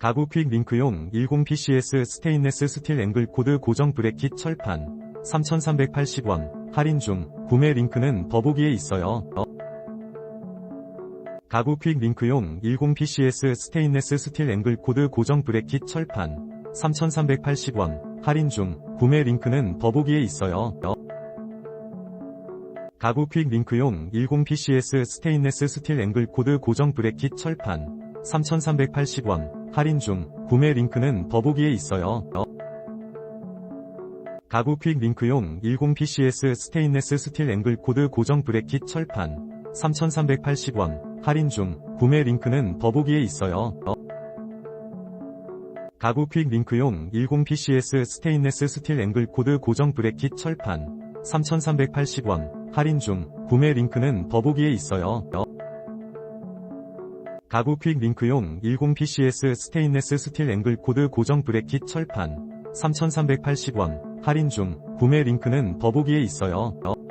가구 퀵 링크용 10PCS 스테인레스 스틸 앵글 코드 고정 브레킷 철판 3,380원 할인 중 구매 링크는 더보기에 있어요. 어. 가구 퀵 링크용 10PCS 스테인레스 스틸 앵글 코드 고정 브레킷 철판 3,380원 할인 중 구매 링크는 더보기에 있어요. 어. 가구 퀵 링크용 10PCS 스테인레스 스틸 앵글 코드 고정 브레킷 철판 3,380원 할인 중 구매 링크는 더보기에 있어요. 어. 가구 퀵 링크용 10PCS 스테인레스 스틸 앵글 코드 고정 브레킷 철판 3,380원 할인 중 구매 링크는 더보기에 있어요. 어. 가구 퀵 링크용 10PCS 스테인레스 스틸 앵글 코드 고정 브레킷 철판 3,380원 할인 중 구매 링크는 더보기에 있어요. 어. 가구 퀵 링크용 10PCS 스테인레스 스틸 앵글 코드 고정 브레킷 철판 3,380원 할인 중 구매 링크는 더보기에 있어요. 어.